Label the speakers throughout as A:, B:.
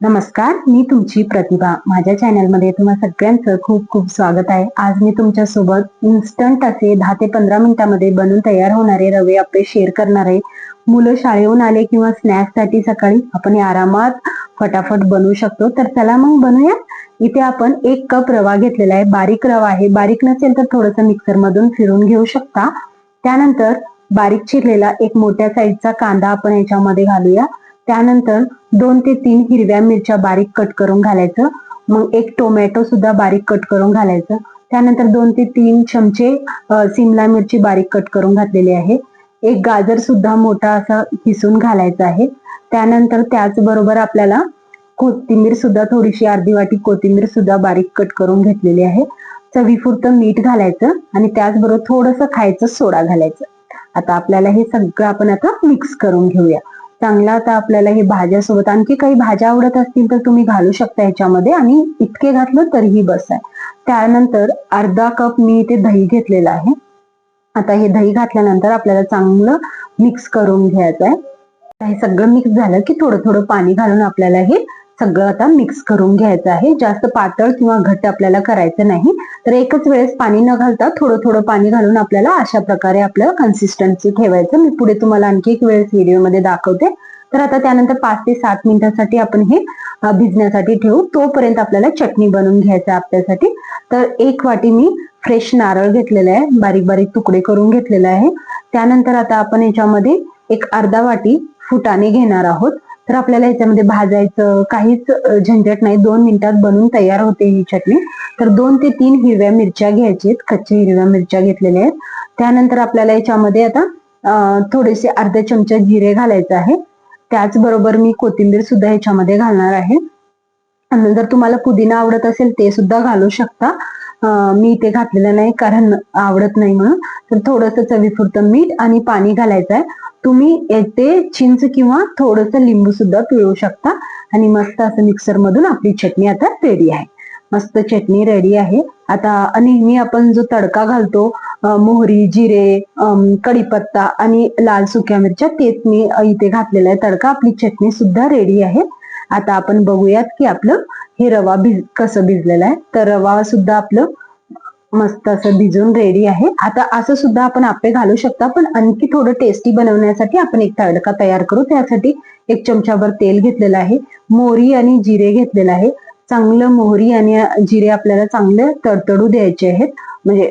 A: नमस्कार मी तुमची प्रतिभा. माझ्या चॅनलमध्ये तुम्हा सगळ्यांचं खूप खूप स्वागत आहे. आज मी तुमच्यासोबत इन्स्टंट असे दहा ते पंधरा मिनिटांमध्ये बनून तयार होणारे रवे आपले शेअर करणार आहे. मुलं शाळेहून आले किंवा स्नॅक्ससाठी सकाळी आपण आरामात फटाफट बनवू शकतो. तर चला मग बनवूया इथे आपण एक कप रवा घेतलेला आहे. बारीक रवा आहे. बारीक नसेल तर थोडंसं मिक्सर मधून फिरून घेऊ शकता. त्यानंतर बारीक चिरलेला एक मोठ्या साईजचा कांदा आपण याच्यामध्ये घालूया. त्यानंतर दोन ते तीन हिरव्या मिरच्या बारीक कट करून घालायचं. मग एक टोमॅटो सुद्धा बारीक कट करून घालायचं. त्यानंतर दोन ते तीन चमचे सिमला मिरची बारीक कट करून घातलेली आहे. एक गाजर सुद्धा मोठा असा किसून घालायचा आहे. त्यानंतर त्याचबरोबर आपल्याला कोथिंबीर सुद्धा थोडीशी अर्धी वाटी कोथिंबीर सुद्धा बारीक कट करून घेतलेली आहे. चवीपुरतं मीठ घालायचं आणि त्याचबरोबर थोडस खायचं सोडा घालायचं. आता आपल्याला हे सगळं आपण आता मिक्स करून घेऊया. चांगला आता आपल्याला हे भाज्या सोबत आणखी काही भाज्या आवडत असतील तर तुम्ही घालू शकता याच्यामध्ये. आणि इतके घातलं तरीही बस आहे. त्यानंतर अर्धा कप मी इथे दही घेतलेलं आहे. आता हे दही घातल्यानंतर आपल्याला चांगलं मिक्स करून घ्यायचं आहे. हे सगळं मिक्स झालं की थोडं थोडं पाणी घालून आपल्याला हे सगळं आता मिक्स करून घ्यायचं आहे. जास्त पातळ किंवा घट्ट आपल्याला करायचं नाही. तर एकच वेळेस पाणी न घालता थोडं थोडं पाणी घालून आपल्याला अशा प्रकारे आपलं कन्सिस्टन्सी ठेवायचं. मी पुढे तुम्हाला आणखी एक वेळेस व्हिडिओमध्ये दाखवते. तर आता त्यानंतर पाच ते सात मिनिटांसाठी आपण हे भिजण्यासाठी ठेवू. तोपर्यंत आपल्याला चटणी बनवून घ्यायचं आपल्यासाठी. तर एक वाटी मी फ्रेश नारळ घेतलेला आहे. बारीक बारीक तुकडे करून घेतलेला आहे. त्यानंतर आता आपण याच्यामध्ये एक अर्धा वाटी फुटाणे घेणार आहोत. तर आपल्याला याच्यामध्ये भाजायचं काहीच झंझट नाही. दोन मिनिटात बनवून तयार होते ही चटणी. तर दोन ते तीन हिरव्या मिरच्या घ्यायच्या कच्च्या हिरव्या मिरच्या घेतलेल्या आहेत. त्यानंतर आपल्याला याच्यामध्ये आता थोडेसे अर्धा चमचा जिरे घालायचं आहे. त्याचबरोबर मी कोथिंबीर सुद्धा याच्यामध्ये घालणार आहे. जर तुम्हाला पुदिना आवडत असेल ते सुद्धा घालू शकता. मी इथे घातलेलं नाही कारण आवडत नाही म्हणून. तर थोडस चवीपुरतं मीठ आणि पाणी घालायचं आहे तुम्ही येथे चिंच किंवा थोडंसं लिंबू सुद्धा पिळू शकता. आणि मस्त असं मिक्सर मधून आपली चटणी आता रेडी आहे. मस्त चटणी रेडी आहे. आता नेहमी आपण जो तडका घालतो मोहरी जिरे कढीपत्ता आणि लाल सुक्या मिरच्या तेच मी इथे घातलेला आहे. तडका आपली चटणी सुद्धा रेडी आहे. आता आपण बघूयात की आपलं हे रवा भिज कसं भिजलेलं आहे. तर रवा सुद्धा आपलं मस्त असं भिजून रेडी आहे. आता असं सुद्धा आपण आपे घालू शकता पण आणखी थोडं टेस्टी बनवण्यासाठी आपण एक तडका तयार करू. त्यासाठी एक चमचाभर तेल घेतलेलं आहे. मोहरी आणि जिरे घेतलेलं आहे. चांगलं मोहरी आणि जिरे आपल्याला चांगले तडतडू द्यायचे आहेत. म्हणजे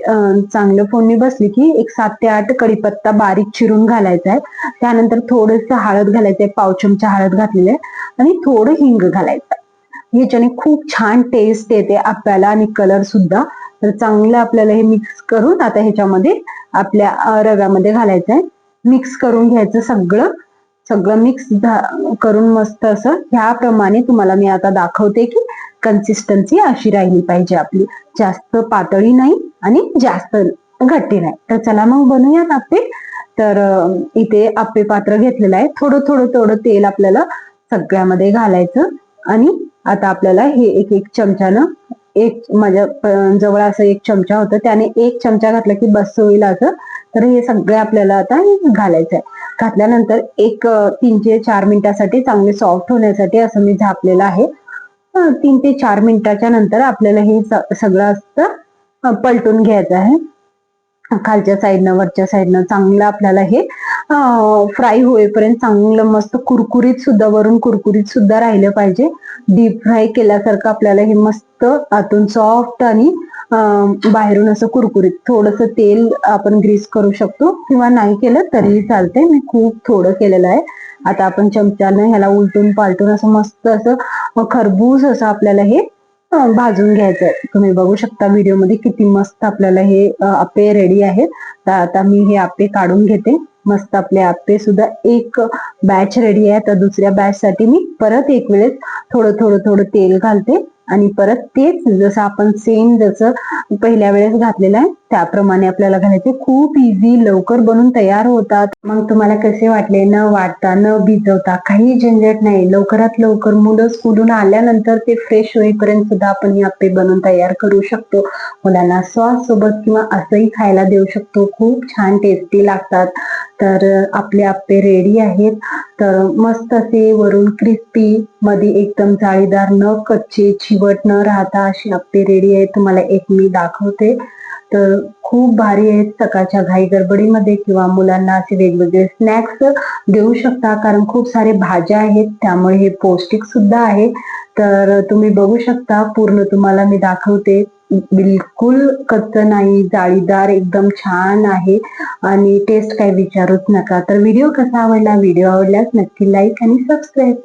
A: चांगलं फोडणी बसली की एक सात ते आठ कडीपत्ता बारीक चिरून घालायचा आहे. त्यानंतर थोडस हळद घालायचं आहे. पाव चमचा हळद घातलेली आहे. आणि थोडं हिंग घालायचं याच्याने खूप छान टेस्ट येते आपल्याला आणि कलर सुद्धा. तर चांगलं आपल्याला हे मिक्स करून आता ह्याच्यामध्ये आपल्या रव्यामध्ये घालायचं आहे मिक्स करून घ्यायचं सगळं. सगळं मिक्स करून मस्त असं. ह्याप्रमाणे तुम्हाला मी आता दाखवते की कन्सिस्टन्सी अशी राहिली पाहिजे आपली. जास्त पातळी नाही आणि जास्त घट्टी नाही. तर चला मग बनवूयात आपे तर इथे आपे पात्र घेतलेलं आहे. थोडं थोडं थोडं तेल आपल्याला सगळ्यामध्ये घालायचं. आणि आता आपल्याला हे एक एक चमच्यानं एक माझ्या जवळ असं एक चमचा होतं. त्याने एक चमचा घातला की बस होईल असं. तर हे सगळे आपल्याला आता घालायचं आहे घातल्यानंतर एक तीन ते चार मिनिटासाठी चांगले सॉफ्ट होण्यासाठी असं मी झापलेलं आहे. तीन ते चार मिनिटाच्या नंतर आपल्याला हे सगळं असतं पलटून घ्यायचं आहे. खालच्या साईडनं वरच्या साईडनं चांगलं आपल्याला हे फ्राय होईपर्यंत चांगलं मस्त कुरकुरीत सुद्धा वरून कुरकुरीत सुद्धा राहिलं पाहिजे. डीप फ्राय केल्यासारखं आपल्याला हे मस्त आतून सॉफ्ट आणि बाहेरून असं कुरकुरीत थोडस तेल आपण ग्रीस करू शकतो किंवा नाही केलं तरीही चालते मी खूप थोडं केलेलं आहे. आता आपण चमच्यानं ह्याला उलटून पालटून असं मस्त असं खरबूज असं आपल्याला हे भाजून घ्यायचंय. तुम्ही बघू शकता व्हिडिओमध्ये किती मस्त आपल्याला हे आपे रेडी आहेत. तर आता मी हे आपे काढून घेते. मस्त आपले आपे सुद्धा एक बॅच रेडी आहे. तर दुसऱ्या बॅच साठी मी परत एक वेळेस थोडं थोडं थोडं तेल घालते. आणि परत तेच जसं आपण सेम जसं पहिल्या वेळेस घातलेलं आहे त्याप्रमाणे आपल्याला घालायचे. खूप इझी लवकर बनून तयार होतात. मग तुम्हाला कसे वाटले? न वाटता न भिजवता काही झंझट नाही. लवकरात लवकर मुलं स्कूलून आल्यानंतर ते फ्रेश होईपर्यंत सुद्धा आपण ही आपे बनवून तयार करू शकतो. मुलांना सॉस सोबत किंवा असंही खायला देऊ शकतो. खूप छान टेस्टी लागतात. तर आपले आप्पे रेडी आहेत. तर मस्त असे वरून क्रिस्पी मध्ये एकदम जाळीदार न कच्चे चिवट न राहता असे आप्पे रेडी आहेत. तुम्हाला एक मी दाखवते. तर खूप भारी आहेत सकाळच्या घाई गडबडीमध्ये किंवा मुलांना असे वेगवेगळे स्नॅक्स देऊ शकता. कारण खूप सारे भाज्या आहेत. त्यामुळे हे पौष्टिक सुद्धा आहे. तर तुम्ही बघू शकता. पूर्ण तुम्हाला मी दाखवते. बिलकुल कच्च नाही जाळीदार एकदम छान आहे आणि टेस्ट काय विचारूच नका. तर व्हिडिओ कसा आवडला? व्हिडिओ आवडल्यास नक्की लाईक आणि सबस्क्राईब